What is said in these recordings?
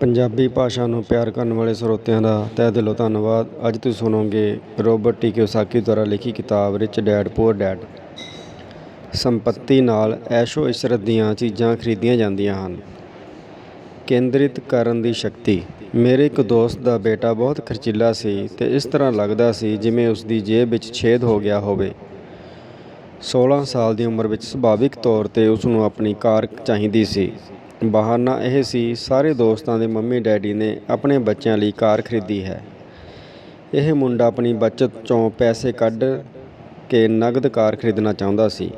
ਪੰਜਾਬੀ ਭਾਸ਼ਾ ਨੂੰ ਪਿਆਰ ਕਰਨ ਵਾਲੇ ਸਰੋਤਿਆਂ ਦਾ ਤਹਿ ਦਿਲੋਂ ਧੰਨਵਾਦ। ਅੱਜ ਤੁਸੀਂ ਸੁਣੋਗੇ ਰੋਬਰਟ ਟੀ. ਕਿਓਸਾਕੀ ਦੁਆਰਾ ਲਿਖੀ ਕਿਤਾਬ, ਰਿਚ ਡੈਡ, ਪੂਅਰ ਡੈਡ। ਸੰਪਤੀ ਨਾਲ ਐਸ਼ੋ ਇਸ਼ਰਤ ਦੀਆਂ ਚੀਜ਼ਾਂ ਖਰੀਦੀਆਂ ਜਾਂਦੀਆਂ ਹਨ। ਕੇਂਦਰਿਤ ਕਰਨ ਦੀ ਸ਼ਕਤੀ। ਮੇਰੇ ਇੱਕ ਦੋਸਤ ਦਾ ਬੇਟਾ ਬਹੁਤ ਖਰਚੀਲਾ ਸੀ ਤੇ ਇਸ ਤਰ੍ਹਾਂ ਲੱਗਦਾ ਸੀ ਜਿਵੇਂ ਉਸ ਦੀ ਜੇਬ ਵਿੱਚ ਛੇਦ ਹੋ ਗਿਆ ਹੋਵੇ। 16 ਸਾਲ ਦੀ ਉਮਰ ਵਿੱਚ ਸੁਭਾਵਿਕ ਤੌਰ ਤੇ ਉਸ ਨੂੰ ਆਪਣੀ ਕਾਰ ਚਾਹੀਦੀ ਸੀ। ਬਹਾਨਾ ਇਹ ਸੀ ਸਾਰੇ ਦੋਸਤਾਂ ਦੇ ਮੰਮੀ ਡੈਡੀ ਨੇ ਆਪਣੇ ਬੱਚਿਆਂ ਲਈ ਕਾਰ ਖਰੀਦੀ ਹੈ ਇਹ ਮੁੰਡਾ ਆਪਣੀ ਬਚਤ ਚੋਂ ਪੈਸੇ ਕੱਢ ਕੇ ਨਗਦ ਕਾਰ ਖਰੀਦਣਾ ਚਾਹੁੰਦਾ ਸੀ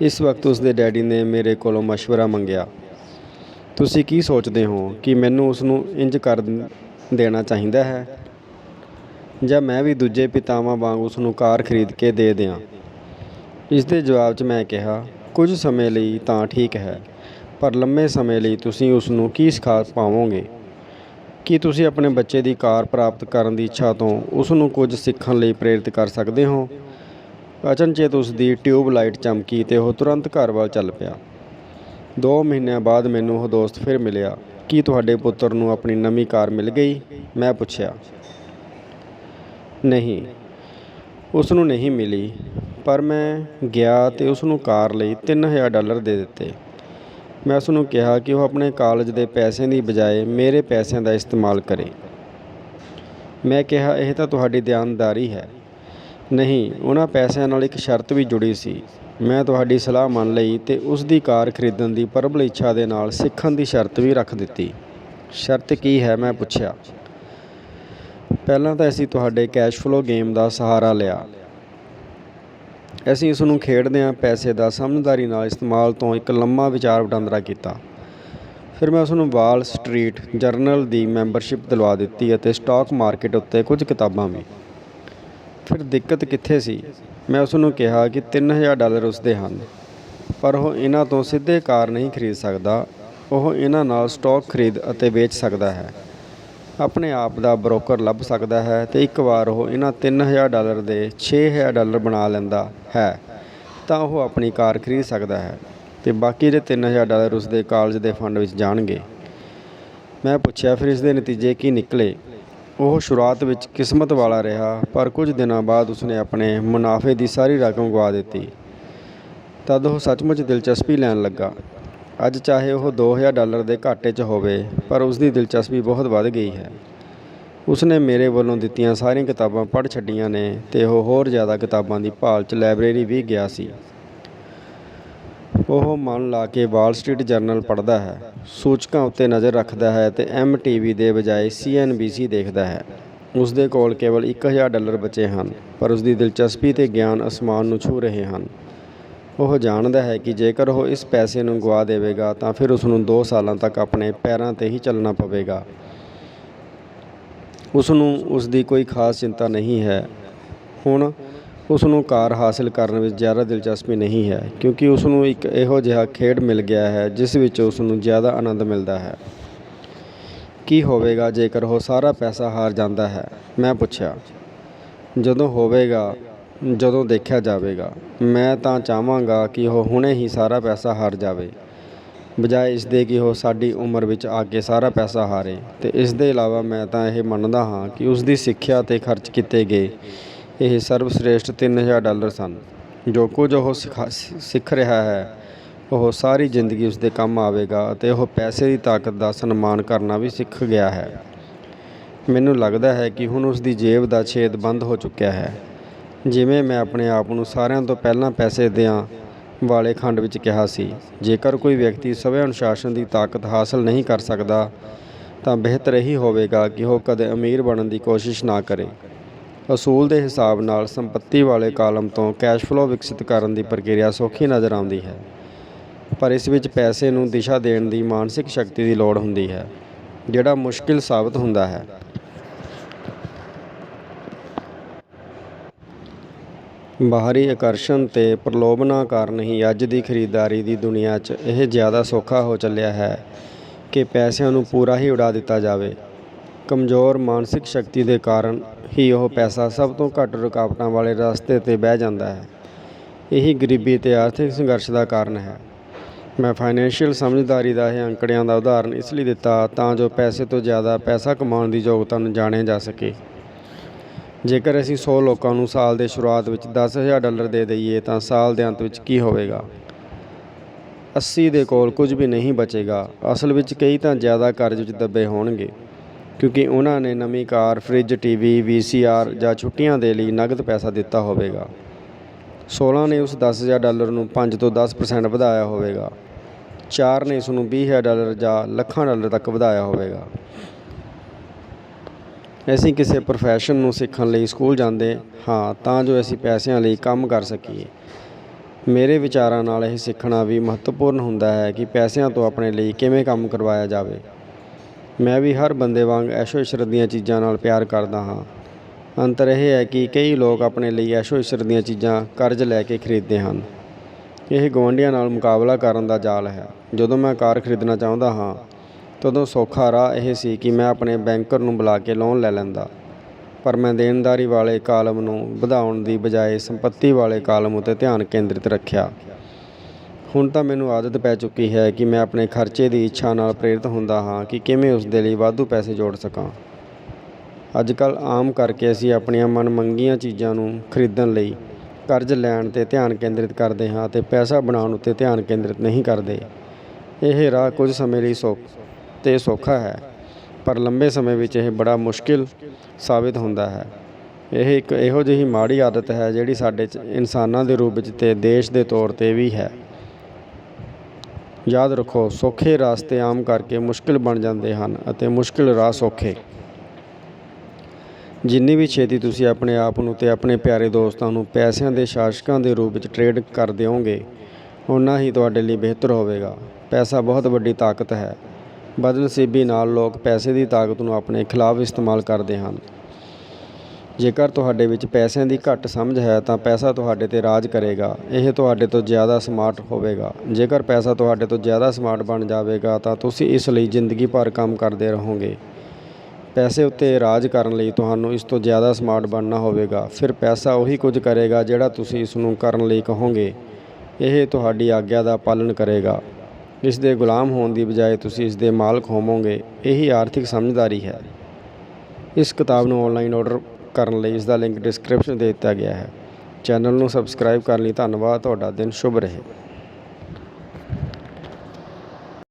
ਇਸ ਵਕਤ ਉਸ ਦੇ ਡੈਡੀ ਨੇ ਮੇਰੇ ਕੋਲੋਂ مشورہ ਮੰਗਿਆ ਤੁਸੀਂ ਕੀ ਸੋਚਦੇ ਹੋ ਕਿ ਮੈਨੂੰ ਉਸ ਨੂੰ ਇੰਜ ਕਰ ਦੇਣਾ ਚਾਹੀਦਾ ਹੈ ਜਾਂ ਮੈਂ ਵੀ ਦੂਜੇ ਪਿਤਾਵਾਂ ਵਾਂਗ ਉਸ ਨੂੰ ਕਾਰ ਖਰੀਦ ਕੇ ਦੇ ਦਿਆਂ ਇਸ ਦੇ ਜਵਾਬ 'ਚ ਮੈਂ ਕਿਹਾ ਕੁਝ ਸਮੇਂ ਲਈ ਤਾਂ ਠੀਕ ਹੈ ਪਰ ਲੰਮੇ ਸਮੇਂ ਲਈ ਤੁਸੀਂ ਉਸ ਨੂੰ ਕੀ ਸਿਖਾ ਪਾਵੋਗੇ? ਕੀ ਤੁਸੀਂ ਆਪਣੇ ਬੱਚੇ ਦੀ ਕਾਰ ਪ੍ਰਾਪਤ ਕਰਨ ਦੀ ਇੱਛਾ ਤੋਂ ਉਸ ਨੂੰ ਕੁਝ ਸਿੱਖਣ ਲਈ ਪ੍ਰੇਰਿਤ ਕਰ ਸਕਦੇ ਹੋ? ਅਚਨਚੇਤ ਉਸ ਦੀ ਟਿਊਬ ਲਾਈਟ ਚਮਕੀ ਤੇ ਉਹ ਤੁਰੰਤ ਘਰ ਵੱਲ ਚੱਲ ਪਿਆ। 2 ਮਹੀਨਿਆਂ ਬਾਅਦ ਮੈਨੂੰ ਉਹ ਦੋਸਤ ਫਿਰ ਮਿਲਿਆ। ਕੀ ਤੁਹਾਡੇ ਪੁੱਤਰ ਨੂੰ ਆਪਣੀ ਨਵੀਂ ਕਾਰ ਮਿਲ ਗਈ? ਮੈਂ ਪੁੱਛਿਆ। ਨਹੀਂ। ਉਸ ਨੂੰ ਨਹੀਂ ਮਿਲੀ, ਪਰ ਮੈਂ ਗਿਆ ਤੇ ਉਸ ਨੂੰ ਕਾਰ ਲਈ 3000 ਡਾਲਰ ਦੇ ਦਿੱਤੇ। ਮੈਂ ਉਸ ਨੂੰ ਕਿਹਾ ਕਿ ਉਹ ਆਪਣੇ ਕਾਲਜ ਦੇ ਪੈਸਿਆਂ ਦੀ ਬਜਾਏ ਮੇਰੇ ਪੈਸਿਆਂ ਦਾ ਇਸਤੇਮਾਲ ਕਰੇ। ਮੈਂ ਕਿਹਾ, ਇਹ ਤਾਂ ਤੁਹਾਡੀ ਦਿਆਨਦਾਰੀ ਹੈ। ਨਹੀਂ, ਉਹਨਾਂ ਪੈਸਿਆਂ ਨਾਲ ਇੱਕ ਸ਼ਰਤ ਵੀ ਜੁੜੀ ਸੀ। ਮੈਂ ਤੁਹਾਡੀ ਸਲਾਹ ਮੰਨ ਲਈ ਤੇ ਉਸ ਦੀ ਕਾਰ ਖਰੀਦਣ ਦੀ ਪ੍ਰਬਲ ਇੱਛਾ ਦੇ ਨਾਲ ਸਿੱਖਣ ਦੀ ਸ਼ਰਤ ਵੀ ਰੱਖ ਦਿੱਤੀ। ਸ਼ਰਤ ਕੀ ਹੈ? ਮੈਂ ਪੁੱਛਿਆ। ਪਹਿਲਾਂ ਤਾਂ ਅਸੀਂ ਤੁਹਾਡੇ ਕੈਸ਼ ਫਲੋ ਗੇਮ ਦਾ ਸਹਾਰਾ ਲਿਆ। ਅਸੀਂ ਇਸ ਨੂੰ ਖੇਡਦਿਆਂ ਪੈਸੇ ਦਾ ਸਮਝਦਾਰੀ ਨਾਲ ਇਸਤੇਮਾਲ ਤੋਂ ਇੱਕ ਲੰਮਾ ਵਿਚਾਰ ਵਟਾਂਦਰਾ ਕੀਤਾ। ਫਿਰ ਮੈਂ ਉਸ ਨੂੰ ਵਾਲ ਸਟਰੀਟ ਜਰਨਲ ਦੀ ਮੈਂਬਰਸ਼ਿਪ ਦਿਲਵਾ ਦਿੱਤੀ ਅਤੇ ਸਟਾਕ ਮਾਰਕੀਟ ਉੱਤੇ ਕੁਝ ਕਿਤਾਬਾਂ ਵੀ। ਫਿਰ ਦਿੱਕਤ ਕਿੱਥੇ ਸੀ? ਮੈਂ ਉਸ ਨੂੰ ਕਿਹਾ ਕਿ 3000 ਡਾਲਰ ਉਸ ਦੇ ਹਨ, ਪਰ ਉਹ ਇਹਨਾਂ ਤੋਂ ਸਿੱਧੇ ਕਾਰ ਨਹੀਂ ਖਰੀਦ ਸਕਦਾ। ਉਹ ਇਹਨਾਂ ਨਾਲ ਸਟਾਕ ਖਰੀਦ ਅਤੇ ਵੇਚ ਸਕਦਾ ਹੈ। ਆਪਣੇ ਆਪ ਦਾ ਬ੍ਰੋਕਰ ਲੱਭ ਸਕਦਾ ਹੈ ਅਤੇ ਇੱਕ ਵਾਰ ਉਹ ਇਹਨਾਂ 3000 ਡਾਲਰ ਦੇ 6000 ਡਾਲਰ ਬਣਾ ਲੈਂਦਾ ਹੈ, ਤਾਂ ਉਹ ਆਪਣੀ ਕਾਰ ਖਰੀਦ ਸਕਦਾ ਹੈ ਤੇ ਬਾਕੀ ਦੇ 3000 ਡਾਲਰ ਉਸ ਦੇ ਕਾਲਜ ਦੇ ਫੰਡ ਵਿੱਚ ਜਾਣਗੇ। ਮੈਂ ਪੁੱਛਿਆ, ਫਿਰ ਇਸ ਦੇ ਨਤੀਜੇ ਕੀ ਨਿਕਲੇ? ਉਹ ਸ਼ੁਰੂਆਤ ਵਿੱਚ ਕਿਸਮਤ ਵਾਲਾ ਰਿਹਾ, ਪਰ ਕੁਝ ਦਿਨਾਂ ਬਾਅਦ ਉਸਨੇ ਆਪਣੇ ਮੁਨਾਫੇ ਦੀ ਸਾਰੀ ਰਕਮ ਗਵਾ ਦਿੱਤੀ। ਤਦ ਉਹ ਸੱਚਮੁੱਚ ਦਿਲਚਸਪੀ ਲੈਣ ਲੱਗਾ। ਅੱਜ ਚਾਹੇ ਉਹ 2000 ਡਾਲਰ ਦੇ ਘਾਟੇ 'ਚ ਹੋਵੇ, ਪਰ ਉਸ ਦੀ ਦਿਲਚਸਪੀ ਬਹੁਤ ਵੱਧ ਗਈ ਹੈ। ਉਸਨੇ ਮੇਰੇ ਵੱਲੋਂ ਦਿੱਤੀਆਂ ਸਾਰੀਆਂ ਕਿਤਾਬਾਂ ਪੜ੍ਹ ਛੱਡੀਆਂ ਨੇ ਤੇ ਉਹ ਹੋਰ ਜ਼ਿਆਦਾ ਕਿਤਾਬਾਂ ਦੀ ਭਾਲ 'ਚ ਲਾਇਬ੍ਰੇਰੀ ਵੀ ਗਿਆ ਸੀ। ਉਹ ਮਨ ਲਾ ਕੇ ਵਾਲ ਸਟਰੀਟ ਜਰਨਲ ਪੜ੍ਹਦਾ ਹੈ, ਸੂਚਕਾਂ ਉੱਤੇ ਨਜ਼ਰ ਰੱਖਦਾ ਹੈ ਤੇ ਐਮਟੀਵੀ ਦੇ ਬਜਾਏ ਸੀਐਨਬੀਸੀ ਦੇਖਦਾ ਹੈ। ਉਸ ਦੇ ਕੋਲ ਕੇਵਲ 1000 ਡਾਲਰ ਬਚੇ ਹਨ, ਪਰ ਉਸ ਦੀ ਦਿਲਚਸਪੀ ਤੇ ਗਿਆਨ ਅਸਮਾਨ ਨੂੰ ਛੂ ਰਹੇ ਹਨ। ਉਹ ਜਾਣਦਾ ਹੈ ਕਿ ਜੇਕਰ ਉਹ ਇਸ ਪੈਸੇ ਨੂੰ ਗਵਾ ਦੇਵੇਗਾ, ਤਾਂ ਫਿਰ ਉਸ ਨੂੰ 2 ਸਾਲਾਂ ਤੱਕ ਆਪਣੇ ਪੈਰਾਂ ਤੇ ਹੀ ਚੱਲਣਾ ਪਵੇਗਾ। ਉਸ ਨੂੰ ਉਸ ਦੀ ਕੋਈ ਖਾਸ ਚਿੰਤਾ ਨਹੀਂ ਹੈ। ਹੁਣ ਉਸ ਨੂੰ ਕਾਰ ਹਾਸਲ ਕਰਨ ਵਿੱਚ ਜ਼ਿਆਦਾ ਦਿਲਚਸਪੀ ਨਹੀਂ ਹੈ, ਕਿਉਂਕਿ ਉਸ ਨੂੰ ਇੱਕ ਇਹੋ ਜਿਹਾ ਖੇਡ ਮਿਲ ਗਿਆ ਹੈ, ਜਿਸ ਵਿੱਚ ਉਸ ਨੂੰ ਜ਼ਿਆਦਾ ਆਨੰਦ ਮਿਲਦਾ ਹੈ। ਕੀ ਹੋਵੇਗਾ ਜੇਕਰ ਉਹ ਸਾਰਾ ਪੈਸਾ ਹਾਰ ਜਾਂਦਾ ਹੈ? ਮੈਂ ਪੁੱਛਿਆ। ਜਦੋਂ ਹੋਵੇਗਾ ਜਦੋਂ ਦੇਖਿਆ ਜਾਵੇਗਾ, ਮੈਂ ਤਾਂ ਚਾਹਾਂਗਾ ਕਿ ਉਹ ਹੁਣੇ ਹੀ ਸਾਰਾ ਪੈਸਾ ਹਾਰ ਜਾਵੇ। ਬਜਾਏ ਇਸ ਦੇ ਕਿ ਉਹ ਸਾਡੀ ਉਮਰ ਵਿੱਚ ਆ ਕੇ ਸਾਰਾ ਪੈਸਾ ਹਾਰੇ। ਅਤੇ ਇਸ ਦੇ ਇਲਾਵਾ ਮੈਂ ਤਾਂ ਇਹ ਮੰਨਦਾ ਹਾਂ ਕਿ ਉਸ ਦੀ ਸਿੱਖਿਆ ਤੇ ਖਰਚ ਕੀਤੇ ਗਏ ਇਹ ਸਰਵਸ਼੍ਰੇਸ਼ਟ 3000 ਡਾਲਰ ਸਨ। ਜੋ ਕੁਝ ਉਹ ਸਿਖਾ- ਸਿੱਖ ਰਿਹਾ ਹੈ, ਉਹ ਸਾਰੀ ਜ਼ਿੰਦਗੀ ਉਸ ਦੇ ਕੰਮ ਆਵੇਗਾ ਅਤੇ ਉਹ ਪੈਸੇ ਦੀ ਤਾਕਤ ਦਾ ਸਨਮਾਨ ਕਰਨਾ ਵੀ ਸਿੱਖ ਗਿਆ ਹੈ। ਮੈਨੂੰ ਲੱਗਦਾ ਹੈ ਕਿ ਹੁਣ ਉਸ ਦੀ ਜੇਬ ਦਾ ਛੇਦ ਬੰਦ ਹੋ ਚੁੱਕਿਆ ਹੈ। ਜਿਵੇਂ ਮੈਂ ਆਪਣੇ ਆਪ ਨੂੰ ਸਾਰਿਆਂ ਤੋਂ ਪਹਿਲਾਂ ਪੈਸੇ ਦਿਆਂ ਵਾਲੇ ਖੰਡ ਵਿੱਚ ਕਿਹਾ ਸੀ, ਜੇਕਰ ਕੋਈ ਵਿਅਕਤੀ ਸਵੈ ਅਨੁਸ਼ਾਸਨ ਦੀ ਤਾਕਤ ਹਾਸਲ ਨਹੀਂ ਕਰ ਸਕਦਾ, ਤਾਂ ਬਿਹਤਰ ਇਹੀ ਹੋਵੇਗਾ ਕਿ ਉਹ ਕਦੇ ਅਮੀਰ ਬਣਨ ਦੀ ਕੋਸ਼ਿਸ਼ ਨਾ ਕਰੇ। ਅਸੂਲ ਦੇ ਹਿਸਾਬ ਨਾਲ ਸੰਪਤੀ ਵਾਲੇ ਕਾਲਮ ਤੋਂ ਕੈਸ਼ ਫਲੋ ਵਿਕਸਿਤ ਕਰਨ ਦੀ ਪ੍ਰਕਿਰਿਆ ਸੌਖੀ ਨਜ਼ਰ ਆਉਂਦੀ ਹੈ, ਪਰ ਇਸ ਵਿੱਚ ਪੈਸੇ ਨੂੰ ਦਿਸ਼ਾ ਦੇਣ ਦੀ ਮਾਨਸਿਕ ਸ਼ਕਤੀ ਦੀ ਲੋੜ ਹੁੰਦੀ ਹੈ, ਜਿਹੜਾ ਮੁਸ਼ਕਿਲ ਸਾਬਤ ਹੁੰਦਾ ਹੈ। ਬਾਹਰੀ ਆਕਰਸ਼ਣ ਅਤੇ ਪ੍ਰਲੋਭਨਾਂ ਕਾਰਨ ਹੀ ਅੱਜ ਦੀ ਖਰੀਦਦਾਰੀ ਦੀ ਦੁਨੀਆ 'ਚ ਇਹ ਜ਼ਿਆਦਾ ਸੌਖਾ ਹੋ ਚੱਲਿਆ ਹੈ ਕਿ ਪੈਸਿਆਂ ਨੂੰ ਪੂਰਾ ਹੀ ਉਡਾ ਦਿੱਤਾ ਜਾਵੇ। ਕਮਜ਼ੋਰ ਮਾਨਸਿਕ ਸ਼ਕਤੀ ਦੇ ਕਾਰਨ ਹੀ ਉਹ ਪੈਸਾ ਸਭ ਤੋਂ ਘੱਟ ਰੁਕਾਵਟਾਂ ਵਾਲੇ ਰਸਤੇ ਤੇ ਬਹਿ ਜਾਂਦਾ ਹੈ। ਇਹੀ ਗਰੀਬੀ ਅਤੇ ਆਰਥਿਕ ਸੰਘਰਸ਼ ਦਾ ਕਾਰਨ ਹੈ। ਮੈਂ ਫਾਈਨੈਂਸ਼ੀਅਲ ਸਮਝਦਾਰੀ ਦਾ ਇਹ ਅੰਕੜਿਆਂ ਦਾ ਉਦਾਹਰਨ ਇਸ ਲਈ ਦਿੱਤਾ ਤਾਂ ਜੋ ਪੈਸੇ ਤੋਂ ਜ਼ਿਆਦਾ ਪੈਸਾ ਕਮਾਉਣ ਦੀ ਯੋਗਤਾ ਨੂੰ ਜਾਣਿਆ ਜਾ ਸਕੇ। ਜੇਕਰ ਅਸੀਂ 100 ਲੋਕਾਂ ਨੂੰ ਸਾਲ ਦੇ ਸ਼ੁਰੂਆਤ ਵਿੱਚ 10000 ਡਾਲਰ ਦੇ ਦਈਏ, ਤਾਂ ਸਾਲ ਦੇ ਅੰਤ ਵਿੱਚ ਕੀ ਹੋਵੇਗਾ? 80 ਦੇ ਕੋਲ ਕੁਝ ਵੀ ਨਹੀਂ ਬਚੇਗਾ। ਅਸਲ ਵਿੱਚ ਕਈ ਤਾਂ ਜ਼ਿਆਦਾ ਕਰਜ਼ ਵਿੱਚ ਦੱਬੇ ਹੋਣਗੇ, ਕਿਉਂਕਿ ਉਹਨਾਂ ਨੇ ਨਵੀਂ ਕਾਰ, ਫ੍ਰਿਜ, ਟੀਵੀ, ਵੀਸੀਆਰ ਜਾਂ ਛੁੱਟੀਆਂ ਦੇ ਲਈ ਨਗਦ ਪੈਸਾ ਦਿੱਤਾ ਹੋਵੇਗਾ। 16 ਨੇ ਉਸ 10000 ਡਾਲਰ ਨੂੰ 5 ਤੋਂ 10% ਵਧਾਇਆ ਹੋਵੇਗਾ। 4 ਨੇ ਇਸ ਨੂੰ 20000 ਡਾਲਰ ਜਾਂ ਲੱਖਾਂ ਡਾਲਰ ਤੱਕ ਵਧਾਇਆ ਹੋਵੇਗਾ। ਅਸੀਂ ਕਿਸੇ ਪ੍ਰੋਫੈਸ਼ਨ ਨੂੰ ਸਿੱਖਣ ਲਈ ਸਕੂਲ ਜਾਂਦੇ ਹਾਂ, ਤਾਂ ਜੋ ਅਸੀਂ ਪੈਸਿਆਂ ਲਈ ਕੰਮ ਕਰ ਸਕੀਏ। ਮੇਰੇ ਵਿਚਾਰਾਂ ਨਾਲ ਇਹ ਸਿੱਖਣਾ ਵੀ ਮਹੱਤਵਪੂਰਨ ਹੁੰਦਾ ਹੈ ਕਿ ਪੈਸਿਆਂ ਤੋਂ ਆਪਣੇ ਲਈ ਕਿਵੇਂ ਕੰਮ ਕਰਵਾਇਆ ਜਾਵੇ। ਮੈਂ ਵੀ ਹਰ ਬੰਦੇ ਵਾਂਗ ਐਸ਼ੋ ਇਸ਼ਰਤ ਦੀਆਂ ਚੀਜ਼ਾਂ ਨਾਲ ਪਿਆਰ ਕਰਦਾ ਹਾਂ। ਅੰਤਰ ਇਹ ਹੈ ਕਿ ਕਈ ਲੋਕ ਆਪਣੇ ਲਈ ਐਸ਼ੋ ਇਸ਼ਰਤ ਦੀਆਂ ਚੀਜ਼ਾਂ ਕਰਜ਼ ਲੈ ਕੇ ਖਰੀਦਦੇ ਹਨ। ਇਹ ਗੁਆਂਢੀਆਂ ਨਾਲ ਮੁਕਾਬਲਾ ਕਰਨ ਦਾ ਜਾਲ ਹੈ। ਜਦੋਂ ਮੈਂ ਕਾਰ ਖਰੀਦਣਾ ਚਾਹੁੰਦਾ ਹਾਂ ਤਦੋਂ ਸੌਖਾ ਰਾਹ ਇਹ ਸੀ ਕਿ ਮੈਂ ਆਪਣੇ ਬੈਂਕਰ ਨੂੰ ਬੁਲਾ ਕੇ ਲੋਨ ਲੈ ਲੈਂਦਾ। ਪਰ ਮੈਂ ਦੇਣਦਾਰੀ ਵਾਲੇ ਕਾਲਮ ਨੂੰ ਵਧਾਉਣ ਦੀ ਬਜਾਏ ਸੰਪਤੀ ਵਾਲੇ ਕਾਲਮ ਉਤੇ ਧਿਆਨ ਕੇਂਦਰਿਤ ਰੱਖਿਆ। ਹੁਣ ਤਾਂ ਮੈਨੂੰ ਆਦਤ ਪੈ ਚੁੱਕੀ ਹੈ ਕਿ ਮੈਂ ਆਪਣੇ ਖਰਚੇ ਦੀ ਇੱਛਾ ਨਾਲ ਪ੍ਰੇਰਿਤ ਹੁੰਦਾ ਹਾਂ ਕਿ ਕਿਵੇਂ ਉਸ ਦੇ ਲਈ ਵਾਧੂ ਪੈਸੇ ਜੋੜ ਸਕਾਂ। ਅੱਜ ਕੱਲ੍ਹ ਆਮ ਕਰਕੇ ਅਸੀਂ ਆਪਣੀਆਂ ਮਨਮੰਗੀਆਂ ਚੀਜ਼ਾਂ ਨੂੰ ਖਰੀਦਣ ਲਈ ਕਰਜ਼ ਲੈਣ 'ਤੇ ਧਿਆਨ ਕੇਂਦਰਿਤ ਕਰਦੇ ਹਾਂ ਤੇ ਪੈਸਾ ਬਣਾਉਣ ਉੱਤੇ ਧਿਆਨ ਕੇਂਦਰਿਤ ਨਹੀਂ ਕਰਦੇ। ਇਹ ਰਾਹ ਕੁਝ ਸਮੇਂ ਲਈ ਸੌਖ ਤੇ ਸੌਖਾ ਹੈ। ਪਰ ਲੰਬੇ ਸਮੇਂ ਵਿੱਚ ਇਹ ਬੜਾ ਮੁਸ਼ਕਿਲ ਸਾਬਿਤ ਹੁੰਦਾ ਹੈ। ਇਹ ਇੱਕ ਇਹੋ ਜਿਹੀ ਮਾੜੀ ਆਦਤ ਹੈ ਜਿਹੜੀ ਸਾਡੇ 'ਚ ਇਨਸਾਨਾਂ ਦੇ ਰੂਪ ਵਿੱਚ ਤੇ ਦੇਸ਼ ਦੇ ਤੌਰ ਤੇ ਵੀ ਹੈ। ਯਾਦ ਰੱਖੋ, ਸੌਖੇ ਰਸਤੇ ਆਮ ਕਰਕੇ ਮੁਸ਼ਕਿਲ ਬਣ ਜਾਂਦੇ ਹਨ ਅਤੇ ਮੁਸ਼ਕਿਲ ਰਾਹ ਸੌਖੇ। ਜਿੰਨੀ ਵੀ ਛੇਤੀ ਤੁਸੀਂ ਆਪਣੇ ਆਪ ਨੂੰ ਤੇ ਆਪਣੇ ਪਿਆਰੇ ਦੋਸਤਾਂ ਨੂੰ ਪੈਸਿਆਂ ਦੇ ਸ਼ਾਸਕਾਂ ਦੇ ਰੂਪ ਵਿੱਚ ਟ੍ਰੇਡ ਕਰ ਦਿਓਗੇ ਉਨਾ ਹੀ ਤੁਹਾਡੇ ਲਈ ਬਿਹਤਰ ਹੋਵੇਗਾ। ਪੈਸਾ ਬਹੁਤ ਵੱਡੀ ਤਾਕਤ ਹੈ। ਬਦਨਸੀਬੀ ਨਾਲ ਲੋਕ ਪੈਸੇ ਦੀ ਤਾਕਤ ਨੂੰ ਆਪਣੇ ਖਿਲਾਫ ਇਸਤੇਮਾਲ ਕਰਦੇ ਹਨ। ਜੇਕਰ ਤੁਹਾਡੇ ਵਿੱਚ ਪੈਸਿਆਂ ਦੀ ਘੱਟ ਸਮਝ ਹੈ ਤਾਂ ਪੈਸਾ ਤੁਹਾਡੇ ਤੇ ਰਾਜ ਕਰੇਗਾ। ਇਹ ਤੁਹਾਡੇ ਤੋਂ ਜ਼ਿਆਦਾ ਸਮਾਰਟ ਹੋਵੇਗਾ। ਜੇਕਰ ਪੈਸਾ ਤੁਹਾਡੇ ਤੋਂ ਜ਼ਿਆਦਾ ਸਮਾਰਟ ਬਣ ਜਾਵੇਗਾ ਤਾਂ ਤੁਸੀਂ ਇਸ ਲਈ ਜ਼ਿੰਦਗੀ ਭਰ ਕੰਮ ਕਰਦੇ ਰਹੋਗੇ। ਪੈਸੇ ਉੱਤੇ ਰਾਜ ਕਰਨ ਲਈ ਤੁਹਾਨੂੰ ਇਸ ਤੋਂ ਜ਼ਿਆਦਾ ਸਮਾਰਟ ਬਣਨਾ ਹੋਵੇਗਾ। ਫਿਰ ਪੈਸਾ ਉਹੀ ਕੁਝ ਕਰੇਗਾ ਜਿਹੜਾ ਤੁਸੀਂ ਇਸ ਨੂੰ ਕਰਨ ਲਈ ਕਹੋਗੇ। ਇਹ ਤੁਹਾਡੀ ਆਗਿਆ ਦਾ ਪਾਲਣ ਕਰੇਗਾ। ਇਸ ਦੇ ਗੁਲਾਮ ਹੋਣ ਦੀ ਬਜਾਏ ਤੁਸੀਂ ਇਸ ਦੇ ਮਾਲਕ ਹੋਵੋਗੇ, ਇਹੀ ਆਰਥਿਕ ਸਮਝਦਾਰੀ ਹੈ। ਇਸ ਕਿਤਾਬ ਨੂੰ ਆਨਲਾਈਨ ਆਰਡਰ ਕਰਨ ਲਈ ਇਸ ਦਾ ਲਿੰਕ ਡਿਸਕ੍ਰਿਪਸ਼ਨ ਦੇ ਦਿੱਤਾ ਗਿਆ ਹੈ। ਚੈਨਲ ਨੂੰ ਸਬਸਕ੍ਰਾਈਬ ਕਰਨ ਲਈ ਧੰਨਵਾਦ, ਤੁਹਾਡਾ ਦਿਨ ਸ਼ੁਭ ਰਹੇ।